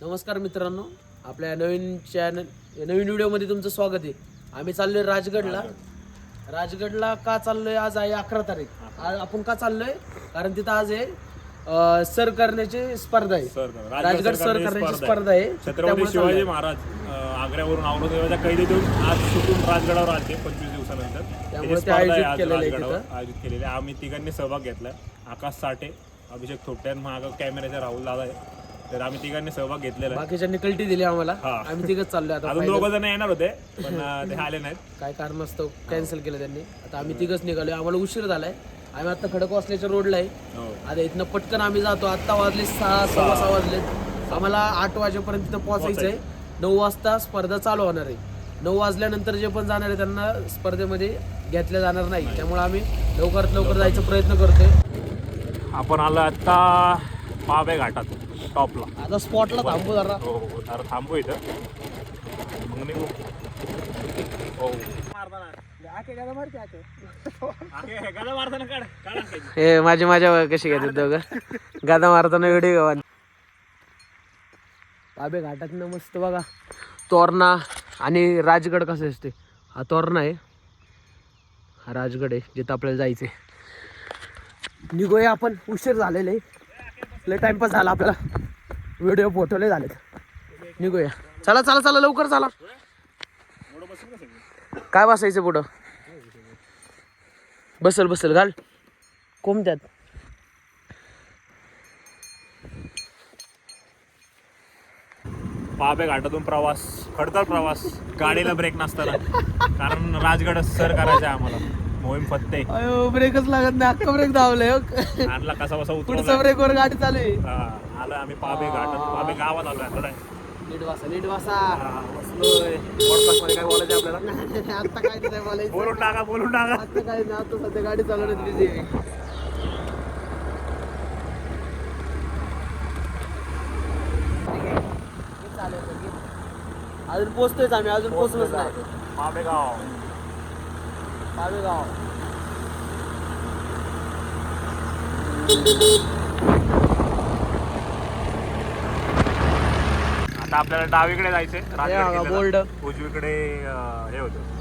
नमस्कार मित्रांनो आपल्या नवीन चॅनल नवीन व्हिडिओमध्ये तुमचं स्वागत आहे. आम्ही चाललोय राजगडला. राजगडला का चाललोय? आज आहे अकरा तारीख. आज आपण का चाललोय? कारण तिथं आज आहे अं, सर करण्याची स्पर्धा आहे. राजगड सर करण्याची स्पर्धा आहे. छत्रपती त्यामुळे शिवाजी. महाराज अं, आग्र्यावरून औरंगजेबाच्या कैदेतून आज सुटून राजगडावर आले पंचवीस दिवसानंतर. त्यामुळे त्याची ते स्पर्धा आहे आयोजित आज केलेलं आहे राजगडावर. आयोजित केलेले आहे. आम्ही तिघांनी सहभाग घेतला. आकाश साठे अभिषेक थोपटे आणि महाग कॅमेऱ्याचे राहुल दादा आहे. तर आम्ही तिघांनी सहभाग घेतलेला आहे. बाकीच्यांनी कल्टी दिली आम्हाला. हा. आम्ही तिघच चाललोय आता अजून. दोघं जण येणार होते पण अं, ते आले नाहीत. काय कारणास्तव कॅन्सल केलं त्यांनी. आता आम्ही तिघच निघालोय. आम्हाला उशीर झालाय. आम्ही आता खडकवासल्याच्या रोडला आहे. हो. आता इथनं पटकन आम्ही जातो. आत्ता वाजले सहा सव्वा सहा. वाजले. आम्हाला आठ वाजेपर्यंत तिथं पोहोचायचं. आहे नऊ वाजता स्पर्धा चालू होणार आहे. नऊ वाजल्यानंतर जे पण जाणार आहे त्यांना स्पर्धेमध्ये घेतल्या जाणार नाही. त्यामुळे आम्ही लवकरात लवकर जायचा प्रयत्न करतोय. आपण आलो आता पावे घाटात. टॉपला आता स्पॉटला थांबू जरा. हो हो जरा थांबू इथं. मग निघू. हो. गाडा मारताना काढ काढा हे माझी माझ्या कशी घेतात दोघं. गादा मारताना व्हिडिओ बाबे घाटातनं मस्त बघा. तोरणा आणि राजगड कसं असते हा तोरणा आहे. हा राजगड आहे जिथं आपल्याला जायचंय. निघूया आपण. उशीर झालेले लय टाइमपास झाला आपल्याला. व्हिडिओ फोटो लय झालेत. निघूया. चला चला चला लवकर चला. काय बसायचं पुढं? बसल बसल घाल. कोणत्यात पाबे घाटातून प्रवास. खडतर प्रवास. गाडीला ब्रेक नसताना. कारण राजगड सर करायचं आहे आम्हाला. मोहीम फत्ते. अयो ब्रेकच लागत नाही. अख्खा ब्रेक धावलंय हो. आणला कसा बसा पुढचा उतरवला ब्रेक वर गाडी चालू आहे. हा, आलं आम्ही पाबे घाटात पाबे गावात आलो आता. नीट वासा नीट वासा पॉडकास्टमध्ये काय बोलायचं आपल्याला? आता काय नाही बोलायचं? बोलून टाका बोलून टाका. आता काय नाही आता सध्या गाडी चालवण्यात बिझी आहे. अजून पोचतोयच आम्ही अजून पोचलोच नाही. पाबे गाव आता आपल्याला डावीकडे जायचंय. बोल्ड. उजवीकडे अं, हे होतं.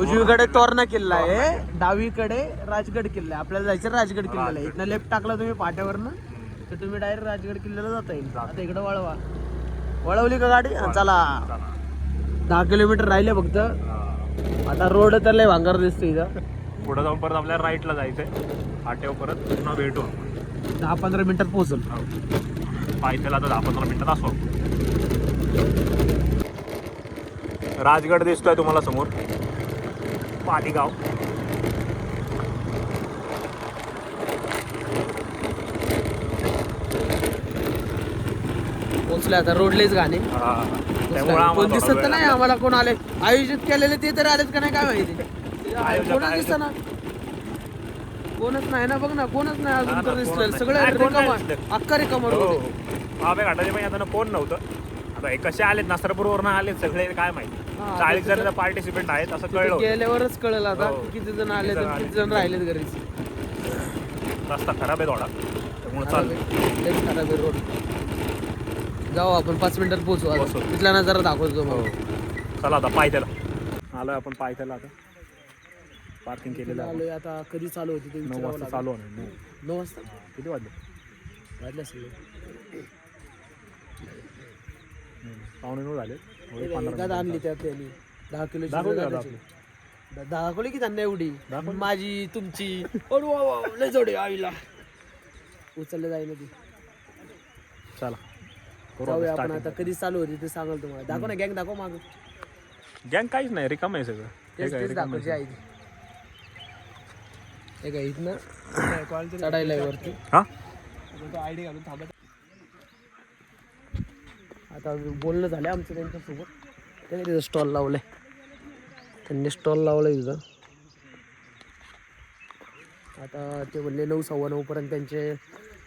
उजवीकडे तोरणा किल्ला आहे. डावीकडे राजगड किल्ला आहे. आपल्याला जायचं राजगड किल्ल्याला. इथनं लेफ्ट टाकला तुम्ही पाट्यावरनं तर तुम्ही डायरेक्ट राजगड किल्ल्याला जाता येईल. आता इकडे वळवा. वळवली का गाडी? हा, चला. चला. दहा किलोमीटर राहिले फक्त. आता रोड तर लय भांगार दिसतो इथं. पुढे जाऊन परत आपल्याला राईटला जायचंय. फाट्यावर परत पुन्हा भेटू दहा पंधरा मिनिटात पोहोचल. पायथ्याला आता दहा पंधरा मिनिटात असो. राजगड दिसतोय तुम्हाला समोर. पालीगाव पोहोचले आता रोडलेच गाणे. त्यामुळे कोण दिसत तर नाही आम्हाला कोण आले आयोजित केलेले ते तर आलेत का नाही काय माहिती आयोजक. दिसत ना कोणच नाही ना बघ ना कोणच नाही अजून तर दिसलं. सगळे कोण रिकामा. अक्का रिकामा हो. बाबे घाटाचे पण आता कोण नव्हतं आता हे कसे आलेत नासरपूरवरून आलेत सगळे काय माहिती चाळीस जण पार्टिसिपेंट आहेत असं कळलं. गेल्यावरच कळेल आता हो. किती जण आले किती जण आले. राहिलेत घरी रस्ता खराब आहे थोडा त्यामुळे खराब आहे रोड जाऊ आपण पाच मिनिटात पोहोचू आता. पोहोचू. तिथला नजारा दाखवतो हो. मग चला आता पायथ्याला. आलोय आपण पायथ्याला आता. पार्किंग केलेलं आहे. आलोय आता कधी चालू होती ते नऊ वाजता. चालू होणार नऊ. नऊ वाजता? किती वाजले? वाजले असेल. पावणे नऊ झाले. एकाद आणली त्या त्यांनी दहा किलो दाखवली का दाखवली की त्यांना एवढी? माझी तुमची. अरे वा वा, लय जोडी आईला. उचलले जाईल ती. चला. जाऊया आपण आता. कधी चालू होती ते सांगाल तुम्हाला. दाखव ना गँग दाखव माग. गँग काहीच नाही रिकाम आहे सगळं. हे तेच काय तेच रिकामं दाखवायची आहे. आहे ती. हे काय इथनं चढायला आहे वरती. हा? आयडी घालून थांबत आता बोलणं झालं आमचं त्यांच्यासोबत. त्यांनी तिथं स्टॉल लावलंय. त्यांनी स्टॉल लावलाय तिथं. आता ते बोलले नऊ सव्वा नऊ पर्यंत त्यांचे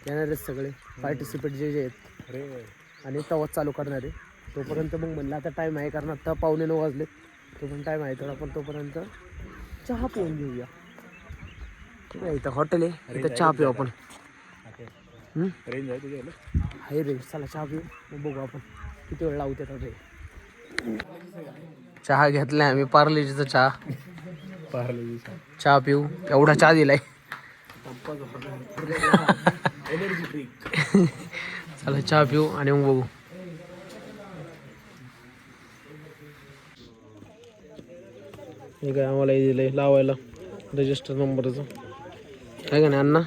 येणार आहेत सगळे. पार्टिसिपेट जे जे आहेत. अरे. आणि तवाच चालू करणार आहे. तोपर्यंत मग म्हणलं आता टाईम आहे कारण आता पावणे नऊ वाजले. तो पण टाईम आहे तर आपण तोपर्यंत चहा पिऊन घेऊया. ठीक आहे इथं हॉटेल आहे. इथं चहा पिऊ आपण? रेंज आहे तुझ्या हाय रे चला चहा पिऊ. मग बघू आपण. किती वेळ लावते आता ते. चहा घेतलाय आम्ही पार्लेजीचा चहा. चहा पिऊ. एवढा चहा दिलाय. चला चहा पिऊ आणि मग बघू. हे काय आम्हाला हे दिलंय लावायला रजिस्टर नंबरचं काय का नाही अण्णा?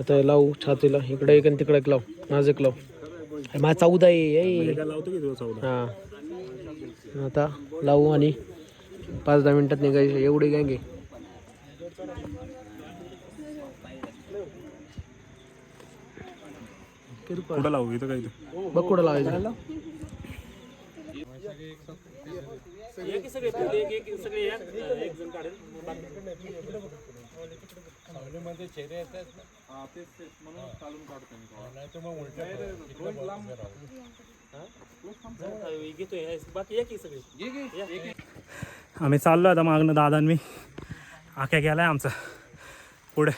आता लावू छातीला इकडे एक आणि तिकडे एक लाव. माझं एक लाव. माझा चौदा आहे हा. आता लावू आणि पाच दहा मिनिटात निघायचे. एवढी गँग आहे कुठं लावू इथं काय बघ कुठं लावायचं. आम्ही चाललो आता मागणं दादा आणि मी. आख्या गेलाय आमचा. पुढे.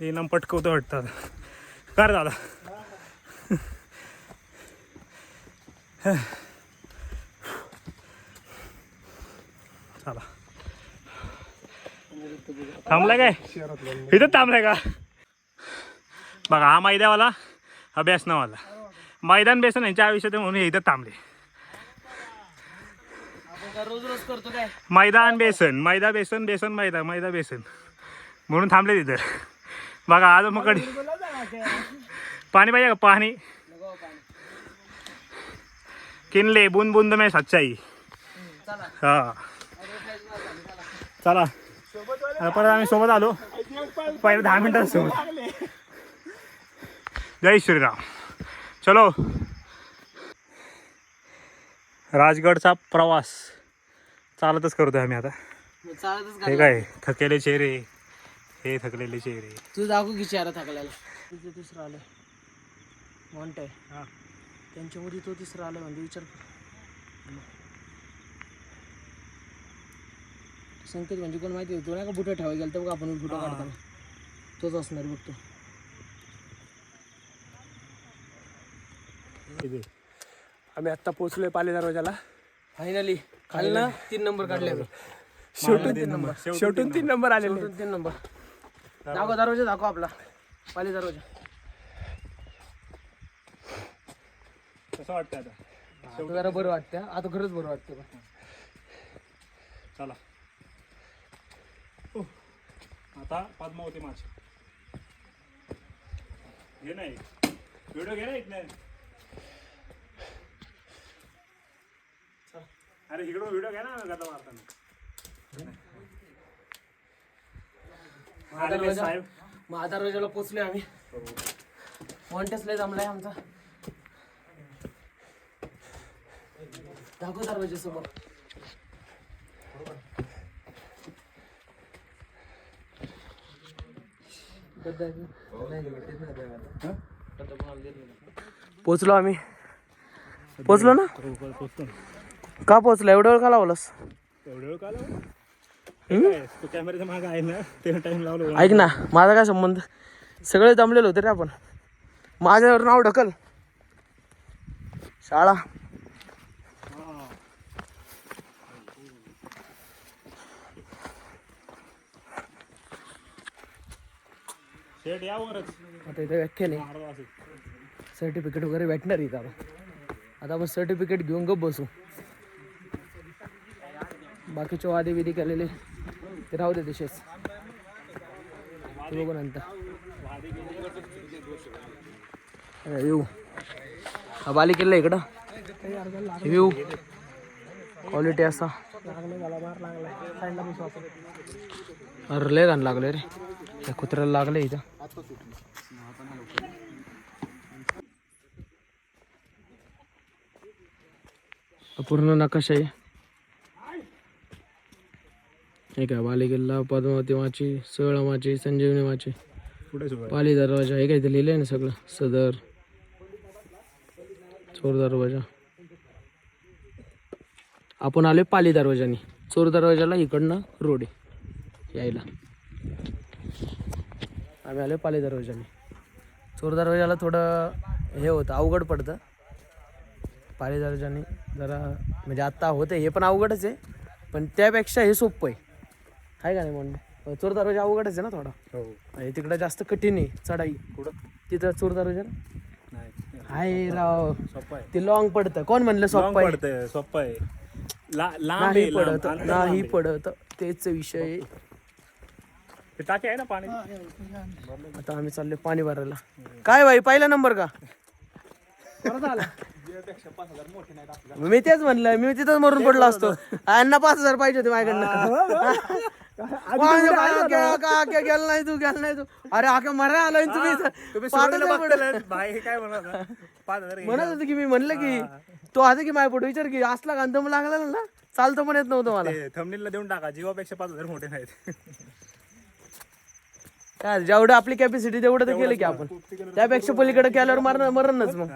ते नाम पटकवतो वाटतं आता. कर दादा चला थांबलाय काय? इथं थांबलाय का? बघा हा मैद्यावाला हा बेसनावाला. मैदान बेसन यांच्या आयुष्यात म्हणून इथं थांबले. रोज रोज करतो काय मैदान बेसन मैदा बेसन बेसन मैदा मैदा बेसन. म्हणून थांबले तिथं. बघा आज मग पाणी पाहिजे का? पाणी. किनले बुंद बुंद में सच्चाई. हा. चला. परत आम्ही सोबत आलो. पहिले दहा मिनिटात सोबत. जय श्रीराम. चलो. राजगडचा प्रवास चालतच करतोय आम्ही आता. चालतच हे काय? थकेले चेहरे. हे थकलेले चेहरे. तू दाखवू की चेहरा थकलेला. तुझं तिसरं आलं. म्हणत आहे. हा. त्यांच्यामध्ये तो तिसरा आला म्हणजे विचार कर. संकेत म्हणजे कोण माहिती? तो नाही का बुटं ठेवायला गेलं तर बघ आपण फोटो काढताना. तोच असणार बघतो आम्ही आत्ता पोहोचलोय पाले दरवाजाला फायनली खाली ना तीन नंबर काढले. शेवटून तीन नंबर. शेवटून तीन नंबर शेवटून तीन नंबर. दाखव दरवाजा दाखव आपला. पाली दरवाजा. कसं वाटतं आता? आता जरा बरं वाटतं आता खरंच बरं वाटतं. चला. उह. आता पद्मावती माछ घे नाही व्हिडिओ घे ना इथले अरे इकडं व्हिडिओ घ्या ना गदा मारताना. साहेब महादरवाजाला पोचले आम्ही. मॉन्टेस लय जमलाय आमचा. दाखव दरवाजा समोर. पोचलो आम्ही. पोचलो ना? का पोचलो? एवढा वेळ का लावलास? एवढं वेळ का लावला? काय, तू कॅमेऱ्याच्या मागे आहे ना ते टाइम लावलो ऐक ना माझा काय संबंध? सगळे जमलेलो होते रे आपण. माझ्यावर नाव ढकल. शाळा. आता इथे व्याख्या नाही सर्टिफिकेट वगैरे भेटणार इथं आता. आता आपण सर्टिफिकेट घेऊन गप बसू. बाकीचे वादे विधी केलेले. ते राहू दे तसेच बघू नंतर. येऊ. हा बाली किल्ला इकडं. येऊ. क्वालिटी असा. अरे लय घाण लागले रे. त्या कुत्र्याला लागले इथं. पूर्ण नकाशा आहे. हे काय बालेकिल्ला पद्मावती माची सहळा माची संजीवनी माची पाली दरवाजा हे काय ते लिहिलंय ना सगळं? सदर. चोर दरवाजा. आपण आलोय पाली दरवाजानी चोर दरवाजाला इकडनं रोड आहे. यायला. आम्ही आलोय पाली दरवाजाने चोर दरवाजाला थोडं हे होतं अवघड पडतं. पाली दरवाजाने जरा म्हणजे आत्ता होतं हे पण अवघडच आहे. पण त्यापेक्षा हे सोपं आहे. आहे का नाही म्हणणं चोर दरवाजा अवघडच आहे ना थोडा. हो. आणि तिकडं जास्त कठीण आहे चढाई. कुठं? तिथं चोर दरवाजा नाही. हाय राव. सोपं आहे. ते लॉंग पडतं. कोण म्हणलं सोपं आहे? पडतंय सोपं आहे. ला लांब नाही आहे लांब. पडत. नाही लांब आहे. पडत. तेच विषय. आहे. ते टाकी आहे ना पाणी? आता आम्ही चाललोय पाणी भरायला. काय भाई पहिला नंबर का? मी तेच म्हणलं मी तिथंच मरून पडलो असतो. यांना पाच हजार पाहिजे होते माझ्याकडनं. गेला नाही तू गेला नाही तू. अरे आका मरा आलोय तुम्ही. पाच हजार हे म्हणत होता? की मी म्हणलं की तो आता की माझ्या पुढे विचार की असला गांधम लागला ना चालतं पण येत नव्हतं मला. ते thumbnail ला देऊन टाका. जीवापेक्षा पाच हजार मोठे नाहीत. काय जेवढं आपली कॅपॅसिटी तेवढं तर केलं की आपण. त्यापेक्षा पलीकडे केल्यावर मरण मरणच मग.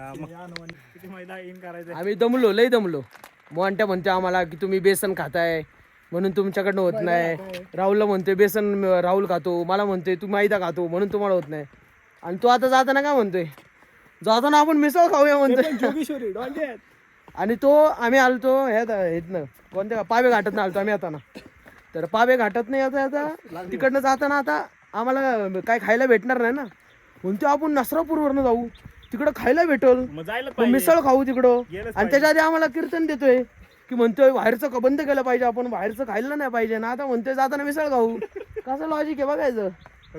आम्ही दमलो लय दमलो. मोंट्या म्हणते आम्हाला की तुम्ही बेसन खाताय. म्हणून तुमच्याकडनं होत नाही. राहुलला म्हणतोय बेसन राहुल खातो मला म्हणतोय तू मैदा खातो? म्हणून तुम्हाला होत नाही. आणि तो आता जाताना काय म्हणतोय? जाताना आपण मिसळ खाऊया म्हणतोय. आणि तो आम्ही आलतो ह्यात इथनं कोणत्या पावे घाटात आलतो आम्ही आता तर पावे घाटात नाही आता आता तिकडनं जाताना आता आम्हाला काय खायला भेटणार नाही ना. म्हणतो आपण नसरापूरवरनं जाऊ. तिकडं खायला भेटल. मिसळ खाऊ तिकडं. आणि त्याच्या आधी आम्हाला कीर्तन देतोय. की म्हणतोय बाहेरचं बंद केलं पाहिजे आपण बाहेरचं खायला नाही पाहिजे ना आता म्हणतोय जाताना मिसळ खाऊ. कसं लॉजिक आहे बघायचं?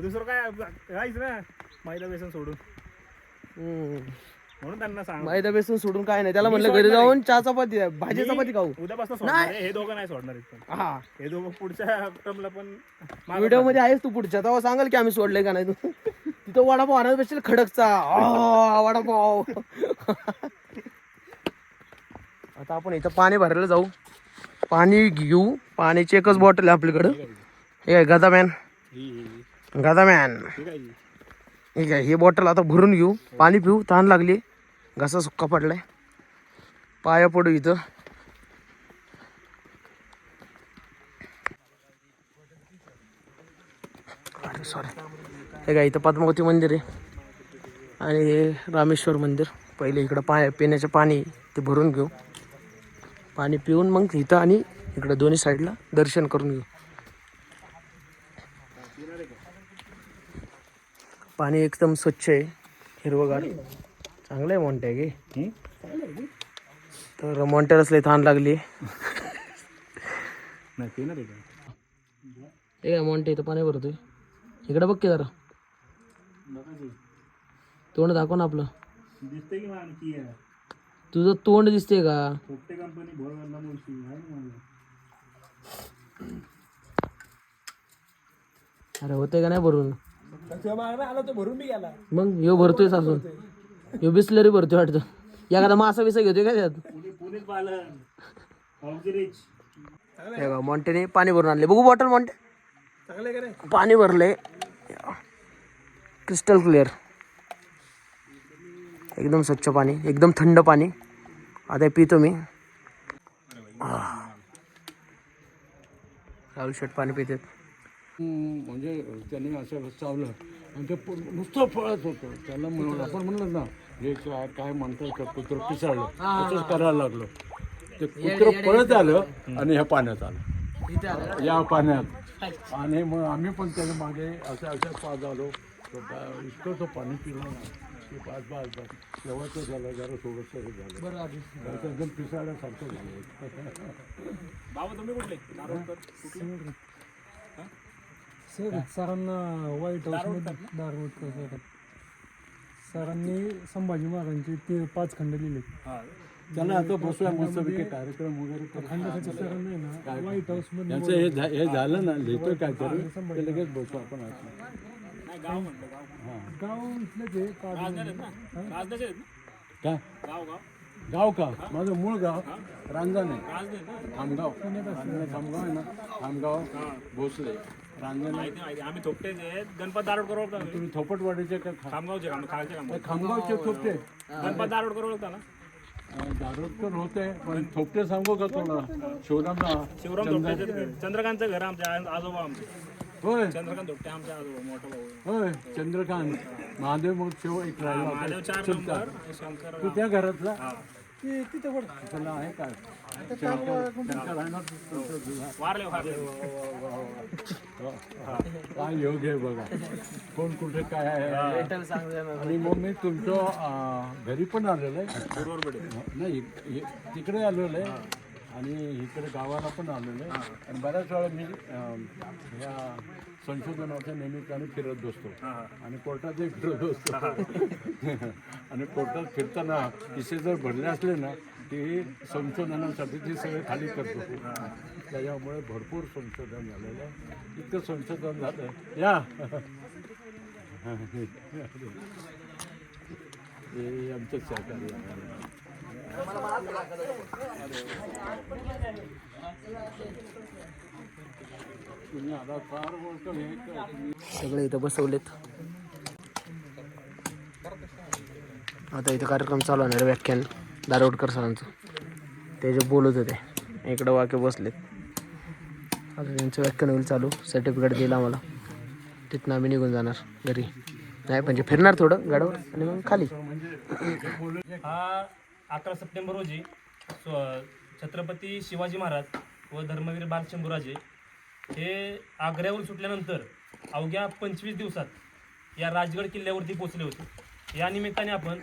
दुसरं काय काहीच ना मैदा बेसन सोडून. म्हणून त्यांना सांग. मैदा बेसन सोडून काय नाही. त्याला म्हणलं घरी जाऊन चहा चपाती भाजी चपाती खाऊ. उद्यापासून. हे दोघं नाही सोडणार हा. हे दोघं पुढच्या टर्मला पण व्हिडिओमध्ये आहेस तू पुढच्या. तेव्हा सांगाल की आम्ही सोडले का नाही तू. तिथं वडापाव आणत बसशील खडकचा. आ, वडापाव. आता आपण इथं पाणी भरायला जाऊ. पाणी घेऊ. पाण्याची एकच बॉटल आहे आपल्याकडं. हे आहे गदा मॅन गदा मॅन ठीक आहे ही बॉटल आता भरून घेऊ. पाणी पिऊ. तहान लागली. घसा सुक्का पडलाय. पाया पडू इथं. अरे सॉरी हे काय इथं पद्मावती मंदिर आहे. आणि हे रामेश्वर मंदिर. पहिले इकडं पाय पिण्याचं पाणी ते भरून घेऊ. पाणी पिऊन मग इथं आणि इकडं दोन्ही साईडला दर्शन करून घेऊ. पाणी एकदम स्वच्छ आहे हिरवगार चांगलं आहे मोंट्या गे. हम्म? तर लई तहान लागली. आहे काय मोंटे इथं पाणी भरतोय. इकडे बघ की जरा. तोंड दाखव ना आपलं. तुझं तोंड दिसते का? कंपनी मुळशी आहे ना माझं. अरे होतंय का नाही भरून? तुझ्या मागणं आला तो भरून बी गेला. मग ह्यो भरतोय सासून. ह्यो बिस्लरी भरतोय वाटतं. एखादा मासा बिसा घेतोय का त्यात? हे बघा मोंटेने पाणी भरून आणले बघू बॉटल चांगलं का रे? पाणी भरले क्रिस्टल क्लिअर एकदम स्वच्छ पाणी एकदम थंड पाणी. आता पितो मी. राहुल शेट पाणी पिते म्हणजे त्याने असं चावलं. आणि ते नुसतं पळत होतं. त्याला म्हणून आपण म्हणलं ना हे काय काय म्हणतात का कुत्र पिसाळलं. तसंच करायला लागलो. ते कुत्र पळत आलं आणि ह्या पाण्यात आलं. या पाण्यात. आणि मग आम्ही पण त्याच्यामागे असं असं पाच आलो. इतकं तो पाणी पिलं ना. पाच पाच पाच झालं जरा थोडंसं हे झालं. त्याचं एकदम पिसाळल्यासारखं झालं. बाबा तुम्ही कुठले? सर. सरांना व्हाईट हाऊसमध्ये दारवट सरांनी संभाजी महाराजांचे ते पाच खंड लिहिले. हा. त्याला आता बसूया मस्तपैकी कार्यक्रम वगैरे करू. खंडासाठी सरांना आहे ना व्हाईट हाऊसमध्ये यांचं हे झा- हे झालं ना लिहितो काहीतरी. ते लगेच बसू आपण आतमध्ये. गाव म्हणलं गाव आहेत ना? राजधानी आहेत ना? काय? गाव गाव. गाव का? माझं मूळ गाव रांजण आहे. ना? खामगाव. रांजण खामगाव आहे ना? खामगाव भोसले. रांजण माहिती माहिती. आम्ही थोपटेचे आहेत गणपत दारोडकर ओळखता ना तुम्ही? थोपटवाडीचे का खा- खामगावचे खाम खालचे खामगाव. खामगावचे थोपटे. गणपत दारोडकर ओळखता ना? अं, दारोडकर होते पण थोपटे सांगू का तुला शिवरामला शिवराम थोपटेचे घर. चंद्रकांतचं घर आमच्या आजोबा आमचे. होय. चंद्रकांत धोट्टे आमच्या आजोबा मोठा भाऊ आहे. होय चंद्रकांत. महादेव मग शेव एक राहिला होता. महादेव चार चुलता. नंबर आणि शंकर तू त्या घरातला? हा. ते तिथं पण त्याला आहे काय शंकर- शंकर आहे ना तुमचा तुझा? वारले वारले. काय योग आहे बघा. कोण कुठे काय आहे? आणि मग मी तुमचं अं, घरी पण आलेलं आहे. नाही तिकडे आलेलं आहे. आणि इकडे गावाला पण आलेलं आहे. आणि बऱ्याच वेळा मी अं, ह्या संशोधनाच्या निमित्ताने फिरत बसतो. आणि कोर्टातही फिरत बसतो. आणि कोर्टात फिरताना किस्से जर भरले असले ना की संशोधनासाठी ते सगळे खाली करतो. त्याच्यामुळे भरपूर संशोधन झालेलं आहे. इतकं संशोधन झालं. या. हे आमचं सहकार्य आहे. सगळे इथं बसवलेत. आता इथं कार्यक्रम चालू होणार व्याख्यान दारोडकर सरांचं. ते जे बोलत होते इकडं वाक्य बसलेत. आता त्यांचं व्याख्यान होईल चालू. सर्टिफिकेट दिलं आम्हाला. तिथनं आम्ही निघून जाणार घरी. नाही म्हणजे फिरणार थोडं गाडीवर आणि मग खाली. हा अकरा सप्टेंबर रोजी स्व- छत्रपती शिवाजी महाराज व धर्मवीर बालशंभूराजे हे आग्र्यावरून सुटल्यानंतर अवघ्या पंचवीस दिवसात या राजगड किल्ल्यावरती पोहोचले होते. या निमित्ताने आपण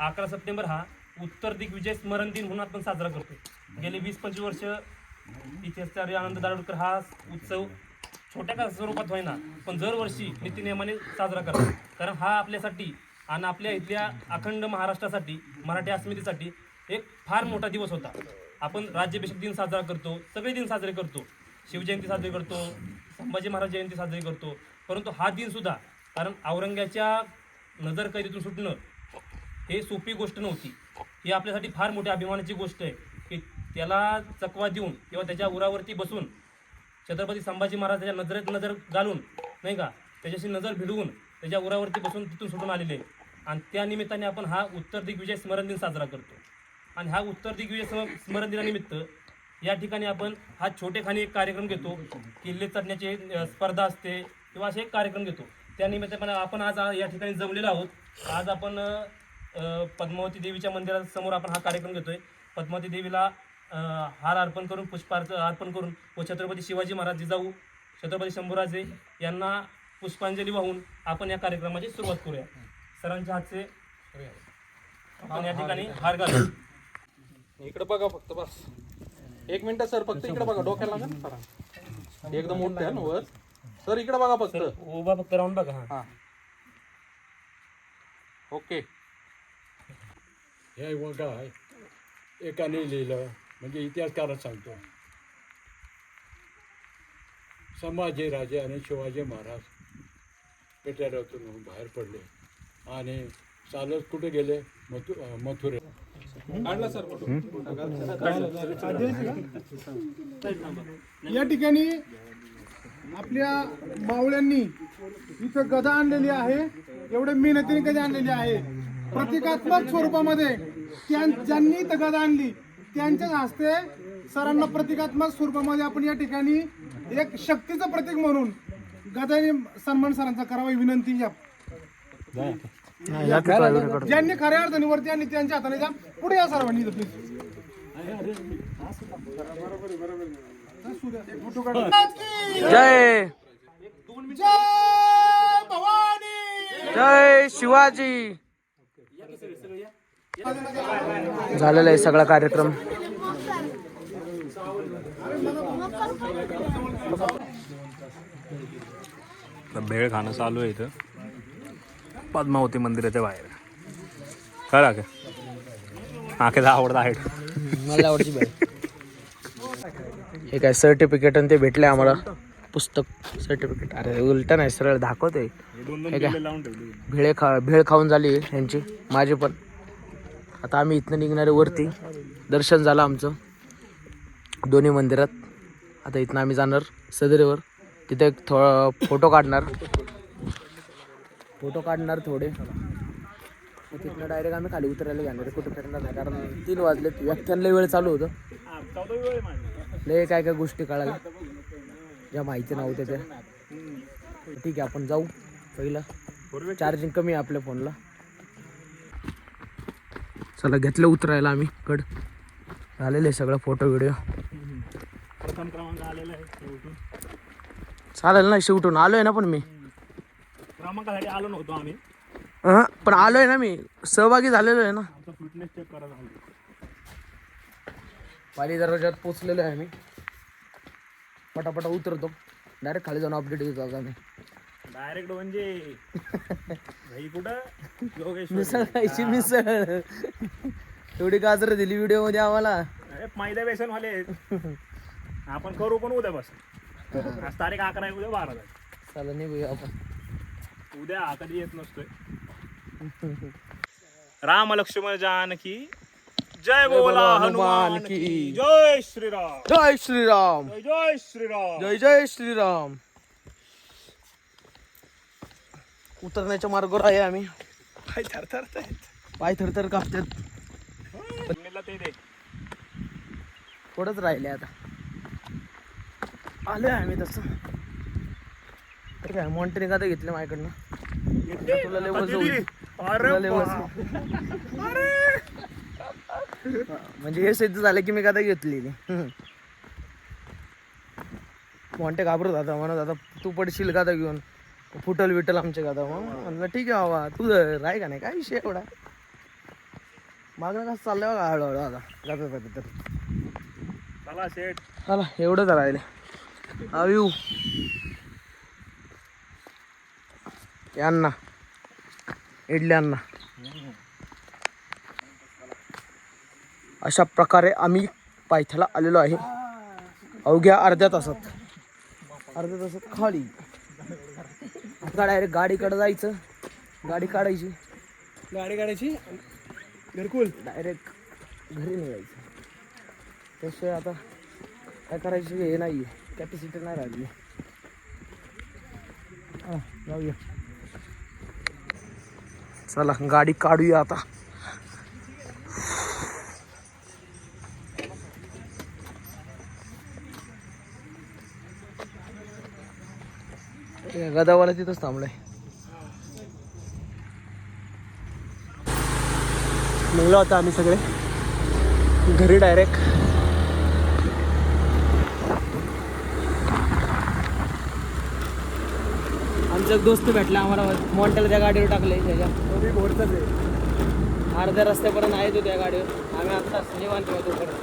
अकरा सप्टेंबर हा उत्तर दिग्विजय स्मरण दिन म्हणून आपण साजरा करतो गेले वीस पंचवीस वर्ष इतिहासचार्य आनंद दारोडकर हा उत्सव छोट्या का स्वरूपात होईना पण दरवर्षी नीतिनियमाने साजरा करतो कारण हा आपल्यासाठी आणि आपल्या इथल्या अखंड महाराष्ट्रासाठी मराठी अस्मितेसाठी एक फार मोठा दिवस होता. आपण राज्याभिषेक दिन साजरा करतो सगळे दिन साजरे करतो. शिवजयंती साजरी करतो संभाजी महाराज जयंती साजरी करतो. परंतु हा दिन सुद्धा कारण औरंग्याच्या नजरकैदीतून सुटणं हे सोपी गोष्ट नव्हती. ही आपल्यासाठी फार मोठी अभिमानाची गोष्ट आहे की त्याला चकवा देऊन किंवा त्याच्या उरावरती बसून छत्रपती संभाजी महाराज त्याच्या नजरेत नजर घालून नाही का? त्याच्याशी नजर भिडवून त्याच्या उरावरती बसून तिथून सुटून आलेले. आणि त्या निमित्ताने आपण हा उत्तर दिग्विजय स्मरण दिन साजरा करतो. आणि हा उत्तर दिग्विजय स्म- स्मरण दिनानिमित्त या ठिकाणी आपण हा छोटेखानी एक कार्यक्रम घेतो किल्ले चढण्याची स्पर्धा असते किंवा असे एक कार्यक्रम घेतो. त्यानिमित्ताने आपण आज या ठिकाणी जमलेलो आहोत. आज आपण पद्मावती देवीच्या मंदिरासमोर आपण हा कार्यक्रम घेतोय. पद्मावती देवीला हार अर्पण करून पुष्पार्थ अर्पण करून व छत्रपती शिवाजी महाराज जिजाऊ छत्रपती शंभूराजे यांना पुष्पांजली वाहून आपण या कार्यक्रमाची सुरुवात करूया. सरांच्या हातचे आपण या ठिकाणी हार घालू. इकडे बघा फक्त बस. एक मिनिट सर फक्त इकडे बघा. डोक्याला लागा ना सर एकदम मोठे आहे ना वर. सर इकडे बघा फक्त. उभा फक्त राहून बघा हा. हा. ओके. हे बघा एकाने लिहिलं. म्हणजे इतिहासकारच सांगतो. संभाजी राजे आणि शिवाजी महाराज पेटाऱ्यातून बाहेर पडले. आणि चालत कुठे गेले? मथु मथुरे. या ठिकाणी आपल्या मावळ्यांनी इथं गदा आणलेली आहे. एवढ्या मेहनतीने गदा आणलेली आहे. प्रतिकात्मक स्वरूपामध्ये ज्यांनी इथं गदा आणली त्यांच्याच हस्ते सरांना प्रतिकात्मक स्वरूपामध्ये आपण या ठिकाणी एक शक्तीचं प्रतीक म्हणून गदाने सन्मान सरांचा करावा ही विनंती या या तिथं आहे व्हिडिओ काढतो. ज्यांनी खऱ्या अर्थाने वरती आणली त्यांच्या हाताने द्या पुढे या सर्वांनी इथं प्लीज फोटो काढा जय. जय भवानी जय शिवाजी. झालेला आहे सगळा कार्यक्रम. भेळ खाणं चालू आहे इथं. पद्मावती मंदिराच्या बाहेर. करा का? आखेचा आवडता आहे मला आवडची हे काय सर्टिफिकेट आणि ते भेटले आम्हाला. पुस्तक सर्टिफिकेट अरे उलट नाही सरळ दाखवतोय. हे काय? भेळे खा भेळ खाऊन झाली यांची माझी पण. आता आम्ही इथनं निघणारे वरती. दर्शन झालं आमचं. दोन्ही मंदिरात. आता इथनं आम्ही जाणार सदरेवर. तिथे एक थो फोटो काढणार. फोटो काढणार थोडे. तिथनं डायरेक्ट आम्ही खाली उतरायला घेणार आहे. कुठं फिरणार नाही कारण तीन वाजलेत. व्याख्यानला वेळ चालू होतं. लय काय काय गोष्टी कळाल्या. ज्या माहिती नव्हत्या त्या. ठीक आहे आपण जाऊ. पहिलं चार्जिंग कमी आहे आपल्या फोनला चला घेतलं उतरायला आम्ही. गड झालेलं आहे सगळं फोटो व्हिडिओ प्रथम क्रमांक आलेला आहे चालेल ना शेवटून. आलोय ना पण मी. क्रमांकासाठी आलो नव्हतो आम्ही. अहं, पण आलोय ना मी. सहभागी झालेलो आहे ना. आमचा फिटनेस चेक आलो. पाली दरवाज्यात पोचलेलो आहे आम्ही पटापटा उतरतो. डायरेक्ट खाली जाऊन अपडेट देतो आता आम्ही डायरेक्ट म्हणजे भाई कुठं? योगेश्वर. मिसळ खायची मिसळ. एवढी गाजर दिली व्हिडिओमध्ये आम्हाला. अरे मैदा बेसन वाले. आपण करू पण उद्या बस. आज तारीख अकरा आहे उद्या बारा तारीख. चला निघूया आपण. उद्या कधी येत नसतोय. राम लक्ष्मण जानकी जय बोला हनुमान की. जय श्रीराम. जय श्रीराम. जय जय श्रीराम. जय जय श्रीराम. उतरण्याच्या मार्गावर आहे आम्ही. काय थरथरत आहेत पाय थरथर कापतात ते दे. थोडंच राहिले आता. आलोय आम्ही तसं. तर काय मॉन्टेने का घेतले माझ्याकडनं. तुला. हा, म्हणजे हे सिद्ध झालं की मी कदा घेतली मॉन्टे घाबरत आता म्हणत आता तू पडशील गादा घेऊन? फुटल विटल आमच्या गादा मग म्हणलं ठीक आहे बाबा तू राय का नाही काय विषय एवढा? मागणं कसं चाललंय बघा हळूहळू आता. जाता जाता तर चला एवढंच राहिले आयु. यांना. इडल्यांना. अशा प्रकारे आम्ही पायथ्याला आलेलो आहे. अवघ्या अर्ध्या तासात. अर्ध्या तासात खाली. आता डायरेक्ट गाडीकडे जायचं. गाडी काढायची. गाडी काढायची. घरकुल. डायरेक्ट घरी निघायचं. त्याशिवाय आता काय करायची हे नाही आहे कॅपॅसिटी नाही राहिली. हा, जाऊया. चला गाडी काढूया आता. गदावाला तिथंच थांबलाय. निघलो आता आम्ही सगळे. घरी डायरेक्ट आमचा एक दोस्त भेटला आम्हाला मॉन्टेल त्या गाडीवर टाकले त्याच्या. आहे. अर्ध्या रस्त्यापर्यंत आहे तो त्या गाडीवर. आम्ही आता निवांत होतो तोपर्यंत.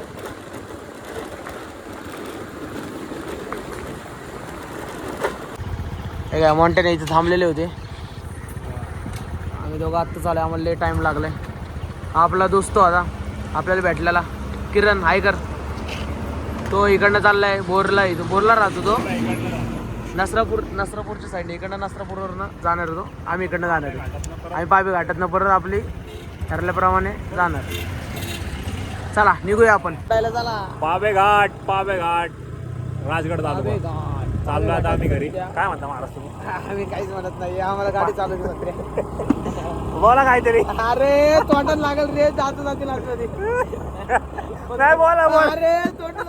हे काय मॉन्टेन इथे थांबलेले होते? आम्ही दोघं आत्ता चालू आम्हाला लय टाईम लागलाय. हा आपला दोस्त होता आपल्याला भेटलेला. किरण हायकर तो इकडनं चाललाय बोरला इथं बोरला राहतो तो. नसरापूर नसरापूरच्या साईड इकडनं नसरापूरवरनं जाणार तो आम्ही इकडनं जाणार आहे. आम्ही पाबी घाटातनं परत आपली ठरल्याप्रमाणे जाणार. चला निघूया आपण. चला. पाबे घाट पाबे घाट. राजगड चालू घाट. चाललो आता आम्ही घरी. काय म्हणता महाराष्ट्र तुम्ही? आम्ही काहीच म्हणत नाही. आम्हाला गाडी चालू बोला काहीतरी. अरे तोंडात लागल रे जात जाते लागत काय बोला बोल. अरे तोंड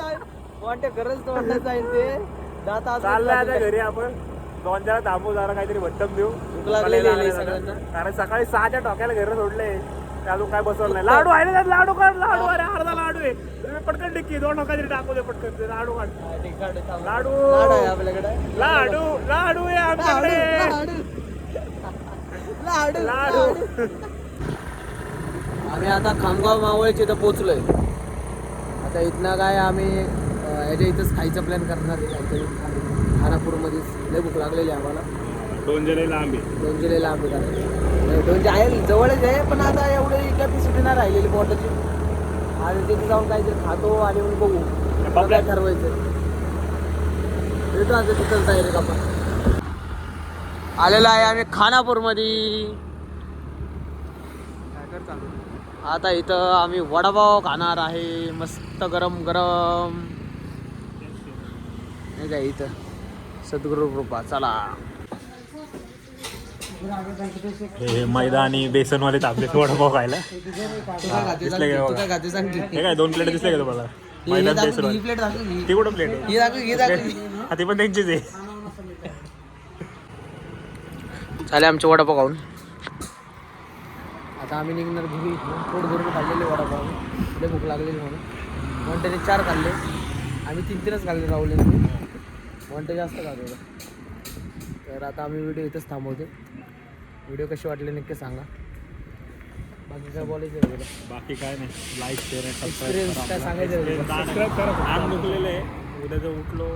वाटते खरंच तोंडात जाईल ते? चाललंय आता घरी आपण. दोन चार थांबू जरा काहीतरी भट्टम देऊ. लागलेली आहे सगळ्यांना. कारण सकाळी सहाच्या टोक्याला घरी सोडले. ते अजून काय बसवलं नाही. लाडू आहे ना त्यात? लाडू काढ लाडू. अरे अर्धा लाडू आहे. तुम्ही पटकन टिक्की दोन टोका तरी टाकू दे पटकन. ते लाडू काढ. लाडू. आपल्याकडे. लाडू लाडू आहे आमच्याकडे. लाडू. लाडू आम्ही आता खामगाव मावळच्या इथं पोचलोय आता इथनं काय आम्ही अं, याच्या इथंच खायचं प्लॅन करणार आहे काहीतरी. खानापूरमध्येच लय भूक लागलेली आहे आम्हाला. दोन जणे लांबी दोन जिल्हे लांब आहे दोनचे आहे जवळच आहे पण आता एवढी कॅपॅसिटी नाही राहिलेली बॉटलची आणि तिथे जाऊन काहीतरी खातो आणि मग बघू. काय ठरवायचं. येतो आता तिथंच डायरेक्ट आपण. आलेलो आहे आम्ही खानापूरमध्ये. आता इथं आम्ही वडापाव खाणार आहे मस्त गरम गरम नाही काय इथं? सद्गुरू कृपा चला. हे मैदा आणि बेसनवाले तांबे वडापाव खायला. दिसले का बघा? हे काय दोन प्लेट दिसले का तुम्हाला? मैदा दाखव, बेसन ही. ती कुठं प्लेट ही ती पण त्यांचीच आहे. चाले आमचे वडापाव खाऊन. आता आम्ही निघणार घरी. पोट भरून खाल्लेले वडापाव. लय भूक लागलेली म्हणून. वंट्याने चार खाल्ले. आम्ही तीन तीनच खाल्ले राहुल वंटे जास्त खात होता तर आता आम्ही व्हिडिओ इथंच थांबवतो. व्हिडिओ कसे वाटले नक्की सांगा. बाकी काय बोलायचं आहे तुला? बाकी काय नाही. लाईक शेअर Experience काय सांगायचं आहे तुला? दुखलेलं आहे. उद्या जर उठलो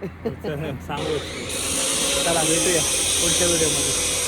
तर सांगू. चला भेटूया पुढच्या व्हिडिओमध्ये